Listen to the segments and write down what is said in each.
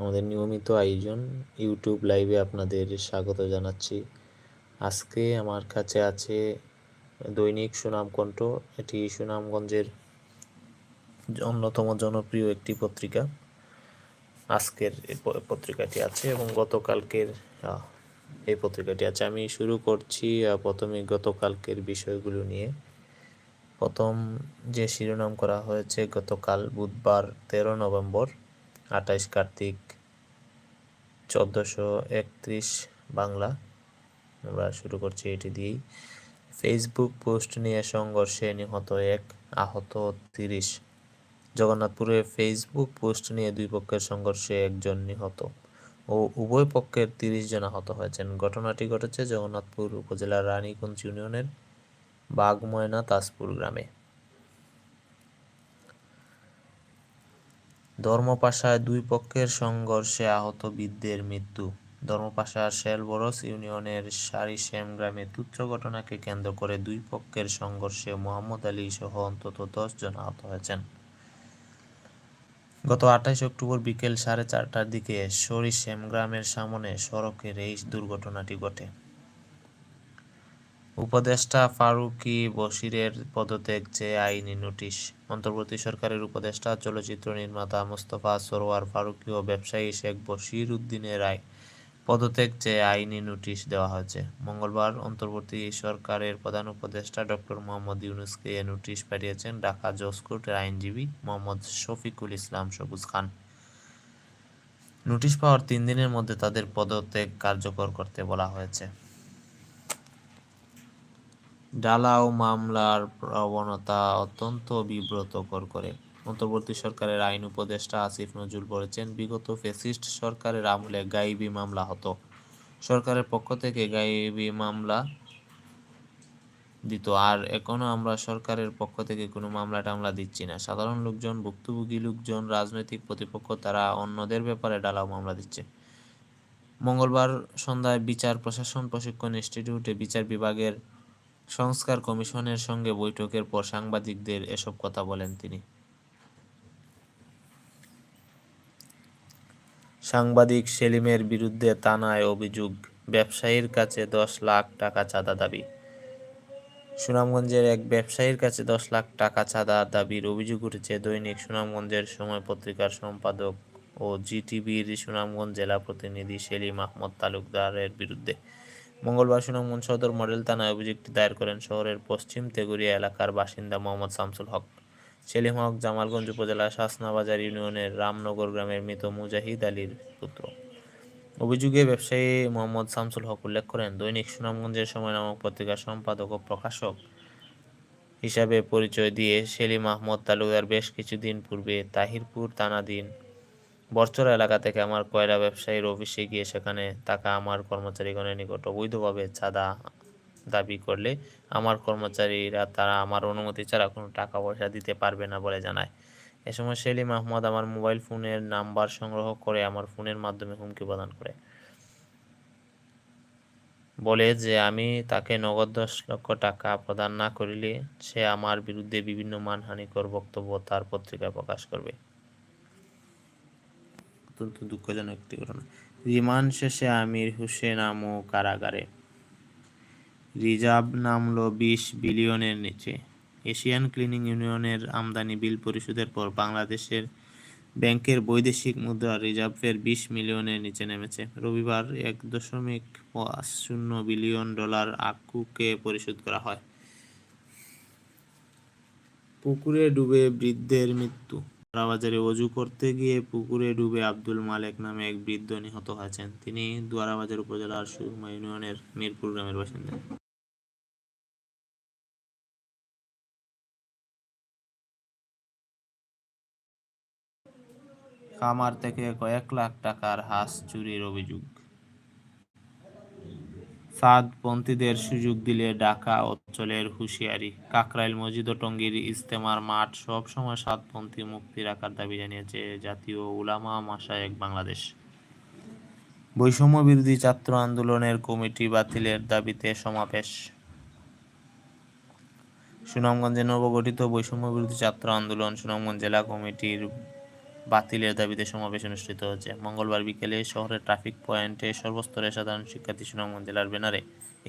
আমাদের নিয়মিত আয়োজন ইউটিউব লাইভে আপনাদের স্বাগত জানাচ্ছি। আজকে আমার কাছে আছে দৈনিক সুনামকণ্ঠ। এটি সুনামগঞ্জের অন্যতম জনপ্রিয় একটি পত্রিকা। আজকের পত্রিকাটি আছে এবং গতকালকের এই পত্রিকাটি আছে। আমি শুরু করছি প্রথমে গতকালকের বিষয়গুলো নিয়ে। প্রথম যে শিরোনাম করা হয়েছে, গতকাল বুধবার তেরো নভেম্বর। আঠাইশ কার্তিক চোদ্দোশো একত্রিশ বাংলা। আমরা শুরু করছি এটি দিয়েই। ফেসবুক পোস্ট নিয়ে সংঘর্ষে নিহত এক, আহত তিরিশ। জগন্নাথপুরে ফেসবুক পোস্ট নিয়ে দুই পক্ষের সংঘর্ষে একজন নিহত ও উভয় পক্ষের তিরিশ জন আহত হয়েছেন। ঘটনাটি ঘটেছে জগন্নাথপুর উপজেলার রানীগঞ্জ ইউনিয়নের বাগময়না তাজপুর গ্রামে। ধর্মপাশায় দুই পক্ষের সংঘর্ষে আহত বৃদ্ধের মৃত্যু। ধর্মপাশার শেলবরস ইউনিয়নের সারিশ্যাম গ্রামে তুচ্ছ ঘটনাকে কেন্দ্র করে দুই পক্ষের সংঘর্ষে মোহাম্মদ আলী সহ অন্তত দশ জন আহত হয়েছেন। গত আঠাইশ অক্টোবর বিকেল সাড়ে চারটার দিকে সরিশ্যাম গ্রামের সামনে সড়কের এই দুর্ঘটনাটি ঘটে। উপদেষ্টা ফারুকি বশিরের পদত্যাগ চেয়ে আইনি নোটিশ। অন্তর্বর্তী সরকারের উপদেষ্টা, চলচ্চিত্র নির্মাতা মোস্তফা সরোয়ার ফারুকি ও ব্যবসায়ী শেখ বশির উদ্দিনের রায় পদত্যাগ চেয়ে আইনি নোটিশ দেওয়া হয়েছে। মঙ্গলবার অন্তর্বর্তী সরকারের প্রধান উপদেষ্টা ডক্টর মোহাম্মদ ইউনুসকে এ নোটিশ পাঠিয়েছেন ঢাকা জজ কোর্টের আইনজীবী মোহাম্মদ শফিকুল ইসলাম সবুজ খান। নোটিশ পাওয়ার তিন দিনের মধ্যে তাদের পদত্যাগ কার্যকর করতে বলা হয়েছে। ডালাও মামলার প্রবণতা অত্যন্ত বিব্রতকর করে। অন্তর্বর্তী সরকারের আইন উপদেষ্টা আসিফ নজরুল বলেছেন, বিগত ফ্যাসিস্ট সরকারের আমলে গাইবি মামলা হতো। সরকারের পক্ষ থেকে গাইবি মামলা দিত। আর এখনও আমরা সরকারের পক্ষ থেকে কোনো মামলা টামলা দিচ্ছি না। সাধারণ লোকজন, ভুক্তভোগী লোকজন, রাজনৈতিক প্রতিপক্ষ, তারা অন্যদের ব্যাপারে ডালাও মামলা দিচ্ছে। মঙ্গলবার সন্ধ্যায় বিচার প্রশাসন প্রশিক্ষণ ইনস্টিটিউটে বিচার বিভাগের সংস্কার কমিশনের সঙ্গে বৈঠকের পর সাংবাদিকদের এসব কথা বলেন তিনি। সাংবাদিক সেলিমের বিরুদ্ধে থানায় অভিযোগ, ব্যবসায়ীর কাছে দশ লাখ টাকা চাঁদা দাবি। সুনামগঞ্জের এক ব্যবসায়ীর কাছে দশ লাখ টাকা চাঁদা দাবির অভিযোগ উঠেছে দৈনিক সুনামগঞ্জের সময় পত্রিকার সম্পাদক ও জিটিভির সুনামগঞ্জ জেলা প্রতিনিধি সেলিম আহমদ তালুকদারের বিরুদ্ধে। মঙ্গলবার সুনামগঞ্জ সদর মডেল থানায় অভিযোগটি দায়ের করেন শহরের পশ্চিম তেগুরিয়া এলাকার বাসিন্দা মোহাম্মদ শামসুল হক। সেলিম হক জামালগঞ্জ উপজেলার শাসনাবাজার ইউনিয়নের রামনগর গ্রামের মৃত মুজাহিদ আলীর পুত্র। অভিযোগে ব্যবসায়ী মোহাম্মদ শামসুল হক উল্লেখ করেন, দৈনিক সুনামগঞ্জের সময় নামক পত্রিকার সম্পাদক ও প্রকাশক হিসাবে পরিচয় দিয়ে সেলিম আহমদ তালুকদার বেশ কিছুদিন পূর্বে তাহিরপুর থানাধীন বরচরা এলাকা থেকে আমার কয়লা ব্যবসায়ীর অফিসে গিয়ে সেখানে টাকা আমার কর্মচারীগণের নিকট অবৈধভাবে চাঁদা দাবি করলে আমার কর্মচারীরা তারা আমার অনুমতি ছাড়া কোনো টাকা পয়সা দিতে পারবে না বলে জানায়। এ সময় সেলিম আহমদ আমার মোবাইল ফোনের নাম্বার সংগ্রহ করে আমার ফোনের মাধ্যমে হুমকি প্রদান করে। বলে যে আমি তাকে নগদ দশ লক্ষ টাকা প্রদান না করিলে সে আমার বিরুদ্ধে বিভিন্ন মানহানিকর বক্তব্য তার পত্রিকায় প্রকাশ করবে। অত্যন্ত দুঃখজনক একটি ঘটনা। রিমান্ড শেষে আমির হোসেন আমু কারাগারে। রিজার্ভ নামলো বিশ বিলিয়নের নিচে। এশিয়ান ক্লিনিং ইউনিয়নের আমদানি বিল পরিশোধের পর বাংলাদেশের ব্যাংকের বৈদেশিক মুদ্রা রিজার্ভের বিশ মিলিয়নের নিচে নেমেছে। রবিবার এক দশমিক শূন্য বিলিয়ন ডলার আকুকে পরিশোধ করা হয়। পুকুরে ডুবে বৃদ্ধের মৃত্যু। দুয়ারাবাজারে অজু করতে গিয়ে পুকুরে ডুবে আব্দুল মালেক নামে এক বৃদ্ধ নিহত হয়েছেন। তিনি দোয়ারাবাজার উপজেলার সুরমা ইউনিয়নের মিরপুর গ্রামের বাসিন্দা। কামার থেকে কয়েক লাখ টাকার হাঁস চুরির অভিযোগ। সাদপন্থীদের সুযোগ দিলে ঢাকা অঞ্চলের হুঁশিয়ারি। কাকরাইল মসজিদ ও টঙ্গীর ইজতেমার মাঠ সবসময় সাতপন্থী মুক্তি রাখার দাবি জানিয়েছে জাতীয় উলামা মাসায়েক বাংলাদেশ। বৈষম্য বিরোধী ছাত্র আন্দোলনের কমিটি বাতিলের দাবিতে সমাবেশ। সুনামগঞ্জে নবগঠিত বৈষম্য বিরোধী ছাত্র আন্দোলন সুনামগঞ্জ জেলা কমিটির বাতিলের দাবিতে সমাবেশ অনুষ্ঠিত হয়েছে মঙ্গলবার বিকেলে শহরের ট্রাফিক পয়েন্টে সর্বস্তরের সাধারণ শিক্ষার্থী সুনামগঞ্জ জেলার ব্যানারে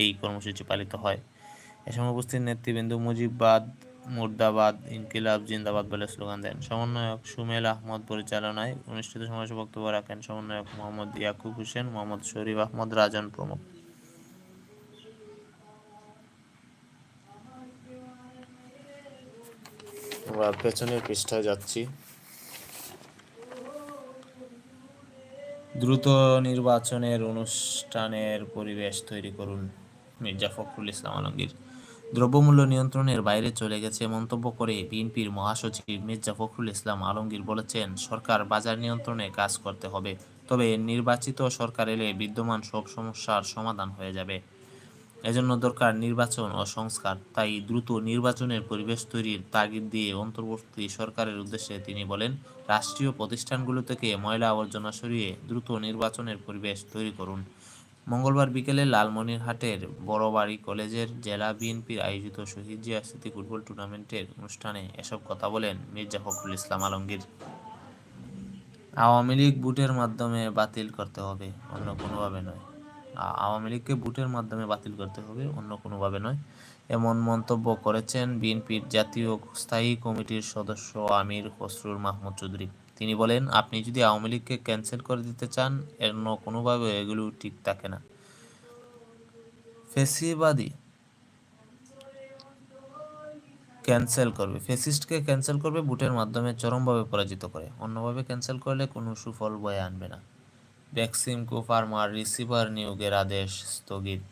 এই কর্মসূচি পালিত হয়। এ সময় উপস্থিত নেতৃবৃন্দ মুজিববাদ, মুর্দাবাদ, ইনকিলাব, জিন্দাবাদ বলে স্লোগান দেন। সমন্বয়ক সুমেল আহমদ পরিচালনায় অনুষ্ঠিত সমাবেশে বক্তব্য রাখেন সমন্বয়ক মোহাম্মদ ইয়াকুব হোসেন, মোহাম্মদ শরীফ আহমদ, রাজন প্রমুখ। পেছনের পৃষ্ঠায় যাচ্ছি। দ্রুত নির্বাচনের অনুষ্ঠানের পরিবেশ তৈরি করুন মির্জা ফখরুল ইসলাম আলমগীর। দ্রব্যমূল্য নিয়ন্ত্রণের বাইরে চলে গেছে মন্তব্য করে বিএনপির মহাসচিব মির্জা ফখরুল ইসলাম আলমগীর বলেছেন, সরকার বাজার নিয়ন্ত্রণে কাজ করতে হবে, তবে নির্বাচিত সরকার এলে বিদ্যমান সব সমস্যার সমাধান হয়ে যাবে। এজন্য দরকার নির্বাচন ও সংস্কার। তাই দ্রুত নির্বাচনের পরিবেশ তৈরির তাগিদ দিয়ে অন্তর্বর্তী সরকারের উদ্দেশ্যে তিনি বলেন, রাষ্ট্রীয় প্রতিষ্ঠানগুলো থেকে ময়লা আবর্জনা সরিয়ে দ্রুত নির্বাচনের পরিবেশ তৈরি করুন। মঙ্গলবার বিকেলে লালমনিরহাটের বড়বাড়ি কলেজের জেলা বিএনপির আয়োজিত শহীদ জিয়া স্মৃতি ফুটবল টুর্নামেন্টের অনুষ্ঠানে এসব কথা বলেন মির্জা ফখরুল ইসলাম আলমগীর। আওয়ামী লীগ বুটের মাধ্যমে বাতিল করতে হবে, অন্য কোনোভাবে নয়। আওয়ামী লীগকে বুটের মাধ্যমে বাতিল করতে হবে, অন্য কোনোভাবে নয়। এমন মন্তব্য করেছেন বিএনপির জাতীয় স্থায়ী কমিটির সদস্য আমির খসরুল মাহমুদ চৌধুরী। তিনি বলেন, আপনি যদি আওয়ামী লীগকে ক্যান্সেল করে দিতে চান অন্য কোনোভাবে এগুলো ঠিক থাকে না। ফেসিবাদী ক্যান্সেল করবে, ফেসিস্টকে ক্যান্সেল করবে বুটের মাধ্যমে চরমভাবে পরাজিত করে। অন্যভাবে ক্যান্সেল করলে কোনো সুফল বয়ে আনবে না। ভ্যাকসিন কোফার্মার রিসিভার নিয়োগের আদেশ স্থগিত।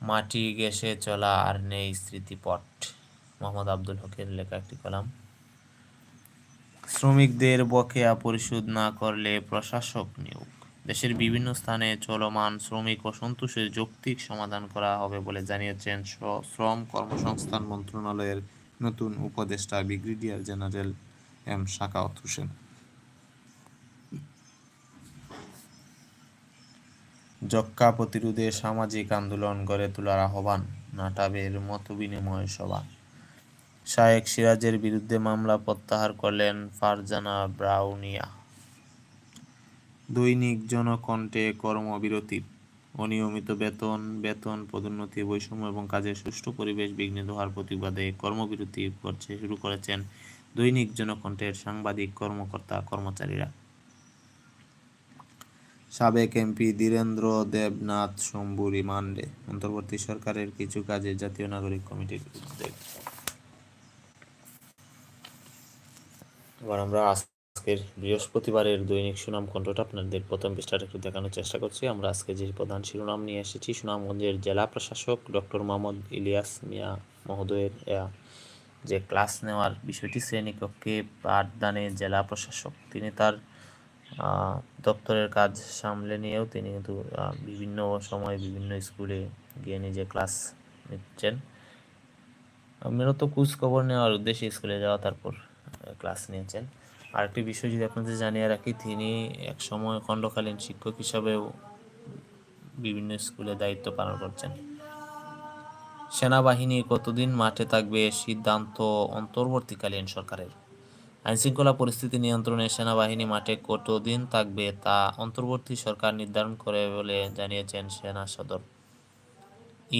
মাটি গেসে চলা আর নেই স্মৃতিপট। মোহাম্মদ আব্দুল হকের লেখা একটি কলাম। শ্রমিকদের বকেয়া পরিশোধ না করলে প্রশাসক নিয়োগ। দেশের বিভিন্ন স্থানে চলমান শ্রমিক অসন্তোষের যৌক্তিক সমাধান করা হবে বলে জানিয়েছেন শ্রম কর্মসংস্থান মন্ত্রণালয়ের নতুন উপদেষ্টা brigadier general M Shakhawat Hossain. যক্কা প্রতিরোধে সামাজিক আন্দোলন গড়ে তোলার আহ্বান নাটাবের মতবিনিময় সভা। শায়েক সিরাজের বিরুদ্ধে মামলা প্রত্যাহার করলেন ফারজানা ব্রাউনিয়া। দৈনিক জনকণ্ঠে কর্মবিরতি, অনিয়মিত বেতন বেতন পদোন্নতি, বৈষম্য এবং কাজের সুষ্ঠু পরিবেশ বিঘ্নিত হওয়ার প্রতিবাদে কর্মবিরতি করছে, শুরু করেছেন দৈনিক জনকণ্ঠের সাংবাদিক, কর্মকর্তা, কর্মচারীরা। সাবেক এমপি ধীরেন্দ্র দেবনাথ শম্ভু রিমান্ডে অন্তর্বর্তী সরকারের কিছু কাজে জাতীয় নাগরিক কমিটির উদ্যোগ। এবার আমরা আজকের বৃহস্পতিবারের দৈনিক সুনাম কণ্ঠটা আপনাদের প্রথম পৃষ্ঠাটা একটু দেখানোর চেষ্টা করছি। আমরা আজকে যে প্রধান শিরোনাম নিয়ে এসেছি, সুনামগঞ্জের জেলা প্রশাসক ডক্টর মোহাম্মদ ইলিয়াস মিয়া মহোদয়ের যে ক্লাস নেওয়ার বিষয়টি শ্রেণীকক্ষে পাঠদানে জেলা প্রশাসক, তিনি তার দপ্তরের কাজ সামলে নিয়েও তিনি কিন্তু বিভিন্ন সময় বিভিন্ন স্কুলে গিয়ে নিজে ক্লাস নিচ্ছেন। মূলত খবর নেওয়ার উদ্দেশ্যে স্কুলে যাওয়া, তারপর ক্লাস নিয়েছেন। আরেকটি বিষয় যদি আপনাদের জানিয়ে রাখি, তিনি এক সময় খণ্ডকালীন শিক্ষক হিসাবেও বিভিন্ন স্কুলে দায়িত্ব পালন করছেন। সেনাবাহিনী কতদিন মাঠে থাকবে সিদ্ধান্ত অন্তর্বর্তীকালীন সরকারের? আইনশৃঙ্খলা পরিস্থিতি নিয়ন্ত্রণে সেনাবাহিনী মাঠে কতদিন থাকবে তা অন্তর্বর্তী সরকার নির্ধারণ করে বলে জানিয়েছেন সেনা সদর।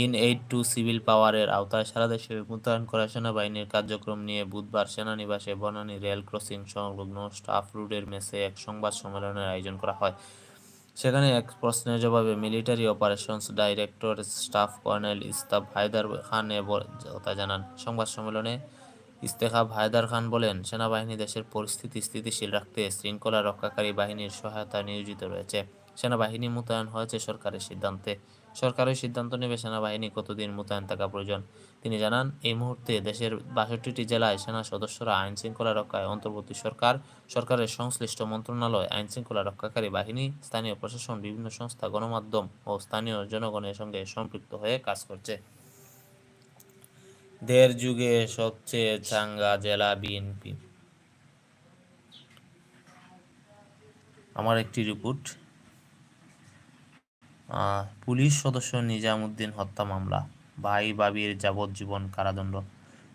ইন এইড টু সিভিল পাওয়ারের আওতায় সারা দেশে মোতায়েন করা সেনাবাহিনীর কার্যক্রম নিয়ে বুধবার সেনানিবাসে বনানী রেল ক্রসিং সংলগ্ন স্টাফ রোডের মেসে এক সংবাদ সম্মেলনের আয়োজন করা হয়। সেখানে এক প্রশ্নের জবাবে military operations director staff colonel Istab Haider Khan এ জানান। সংবাদ সম্মেলনে ইস্তেখাব হায়দার খান বলেন, সেনাবাহিনী দেশের পরিস্থিতি স্থিতিশীল রাখতে শৃঙ্খলা রক্ষাকারী বাহিনীর সহায়তা নিয়োজিত রয়েছে। সেনাবাহিনী মোতায়েন হয়েছে সরকারের সিদ্ধান্তে। সরকারের সিদ্ধান্ত নেবে সেনাবাহিনী কতদিন মোতায়েন থাকা প্রয়োজন। তিনি জানান, এই মুহূর্তে দেশের বাষট্টিটি জেলায় সেনা সদস্যরা আইন শৃঙ্খলা রক্ষায় অন্তর্বর্তী সরকার, সরকারের সংশ্লিষ্ট মন্ত্রণালয়, আইন শৃঙ্খলা রক্ষাকারী বাহিনী, স্থানীয় প্রশাসন, বিভিন্ন সংস্থা, গণমাধ্যম ও স্থানীয় জনগণের সঙ্গে সম্পৃক্ত হয়ে কাজ করছে। দেড় যুগে সবচেয়ে চাঙ্গা জেলা বিএনপি। আমার একটি রিপোর্ট। পুলিশ সদস্য নিজামুদ্দিন হত্যা মামলা। ভাই বাবির যাবজ্জীবন কারাদণ্ড।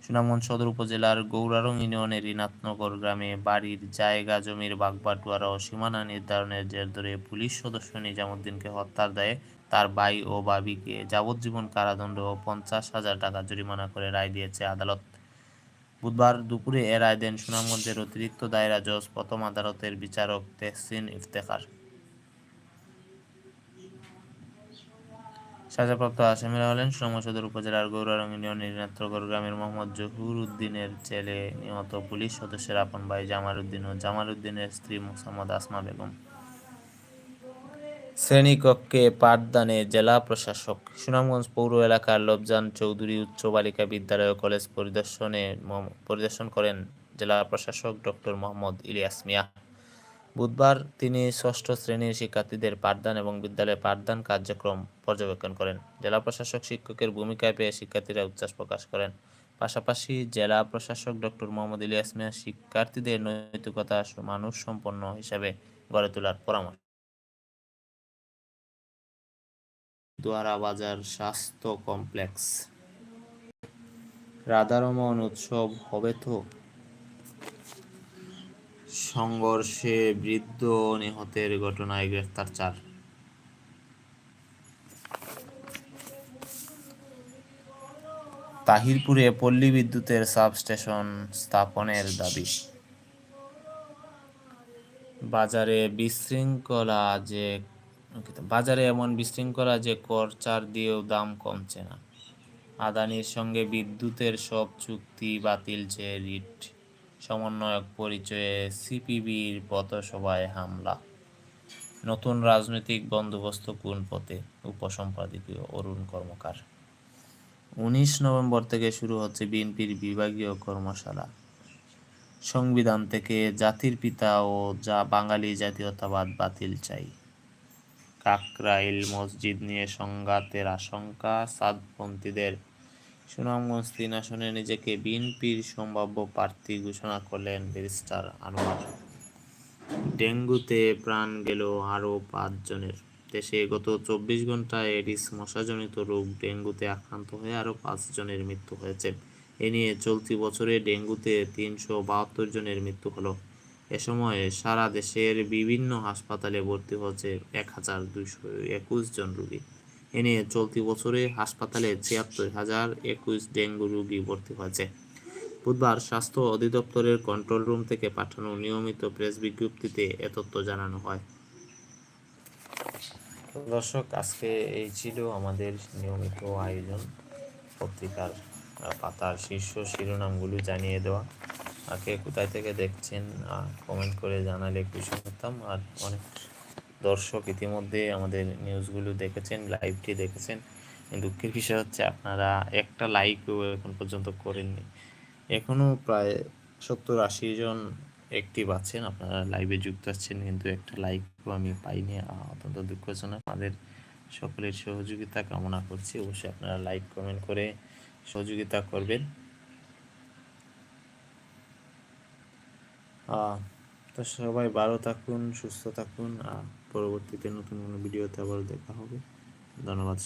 সুনামগঞ্জ সদর উপজেলার গৌরারং ইউনিয়নের ঋণাত্নগর গ্রামে বাড়ির জায়গা জমির বাগবাটোয়ারা ও সীমানা নির্ধারণের জের ধরে পুলিশ সদস্য নিজামুদ্দিনকে হত্যার দায়ে তার ভাই ও বাবিকে যাবজ্জীবন কারাদণ্ড ও পঞ্চাশ হাজার টাকা জরিমানা করে রায় দিয়েছে আদালত। বুধবার দুপুরে এ রায় দেন সুনামগঞ্জের অতিরিক্ত দায়রা জজ, প্রথম আদালতের বিচারক তেহসিন ইফতেখার। সাজাপ্রাপ্ত আসামিরা হলেন সুনামগঞ্জ সদর উপজেলার গৌরারং ইউনিয়নের ঋণাত্রগড় গ্রামের মোহাম্মদ জহুর উদ্দিনের ছেলে নিহত পুলিশ সদস্যের আপন ভাই জামাল উদ্দিন ও জামাল উদ্দিনের স্ত্রী মোসাম্মদ আসমা বেগম। শ্রেণীকক্ষে পাঠদানে জেলা প্রশাসক, সুনামগঞ্জ পৌর এলাকার লবজান চৌধুরী উচ্চ বালিকা বিদ্যালয় ও কলেজ পরিদর্শনে পরিদর্শন করেন জেলা প্রশাসক ডক্টর মোহাম্মদ ইলিয়াস মিয়া। বুধবার তিনি ষষ্ঠ শ্রেণির শিক্ষার্থীদের পাঠদান এবং বিদ্যালয়ে পাঠদান কার্যক্রম পর্যবেক্ষণ করেন। জেলা প্রশাসক শিক্ষকের ভূমিকায় পেয়ে শিক্ষার্থীরা উচ্ছ্বাস প্রকাশ করেন। পাশাপাশি জেলা প্রশাসক ডক্টর মোহাম্মদ ইলিয়াস মিয়া শিক্ষার্থীদের নৈতিকতা মানুষ সম্পন্ন হিসাবে গড়ে তোলার পরামর্শ দোয়ারা বাজার স্বাস্থ্য কমপ্লেক্স। রাধারমন উৎসব হবে তো? সংঘর্ষে বৃদ্ধ নিহতের ঘটনায় গ্রেফতার চার। তাহিরপুরে পল্লী বিদ্যুতের সাবস্টেশন স্থাপনের দাবি। বাজারে বিশৃঙ্খলা যে বাজারে এমন বিশৃঙ্খলা যে কর, চার দিয়েও দাম কমছে না। আদানির সঙ্গে বিদ্যুতের সব চুক্তি বাতিল চেয়ে রিট, সমন্বয়ক পরিচয়ে সিপিবির পথসভায় হামলা। নতুন রাজনৈতিক বন্দোবস্ত কোন পথে? উপসম্পাদকীয় অরুণ কর্মকার। উনিশ নভেম্বর থেকে শুরু হচ্ছে বিএনপির বিভাগীয় কর্মশালা। সংবিধান থেকে জাতির পিতা ও যা বাঙালি জাতীয়তাবাদ বাতিল চাই। কাকরাইল মসজিদ নিয়ে সংঘাতের আশঙ্কা সাদপন্থীদের সুনামগঞ্জ তিন আসনে নিজেকে বিএনপির সম্ভাব্য প্রার্থী ঘোষণা করলেন ব্যারিস্টার আনোয়ার। ডেঙ্গুতে প্রাণ গেল আরও পাঁচজনের দেশে গত চব্বিশ ঘন্টায় এডিস মশাজনিত রোগ ডেঙ্গুতে আক্রান্ত হয়ে আরও পাঁচজনের মৃত্যু হয়েছে। এ নিয়ে চলতি বছরে ডেঙ্গুতে তিনশো বাহাত্তর জনের মৃত্যু হলো। এ সময় সারা দেশের বিভিন্ন হাসপাতালে ভর্তি হচ্ছে এক হাজার একুশ জন রোগী। এ নিয়ে চলতি বছরে হাসপাতালে ছিয়াত্তর হাজার একুশ ডেঙ্গু রোগী ভর্তি হয়েছে। বুধবার স্বাস্থ্য অধিদপ্তরের কন্ট্রোল রুম থেকে পাঠানো নিয়মিত প্রেস বিজ্ঞপ্তিতে এ তথ্য জানানো হয়। দর্শক, আজকে এই ছিল আমাদের নিয়মিত আয়োজন। পত্রিকার পাতার শীর্ষ শিরোনামগুলো জানিয়ে দেওয়া। আগে কোথায় থেকে দেখছেন কমেন্ট করে জানালে খুশি হতাম আর অনেক দর্শক ইতিমধ্যে আমাদের নিউজগুলো দেখেছেন লাইভটি দেখেছেন। দুঃখের বিষয় হচ্ছে আপনারা একটা লাইকও এখন পর্যন্ত করেননি। এখনও প্রায় সত্তর আশি জন অ্যাক্টিভ আছেন। আপনারা লাইভে যুক্ত আছেন, কিন্তু একটা লাইকও আমি পাইনি। অত্যন্ত দুঃখজনক। আমাদের সকলের সহযোগিতা কামনা করছি। অবশ্যই আপনারা লাইক কমেন্ট করে সহযোগিতা করবেন। তো সবাই ভালো থাকুন, সুস্থ থাকুন, আর পরবর্তীতে নতুন কোনো ভিডিওতে আবার দেখা হবে। ধন্যবাদ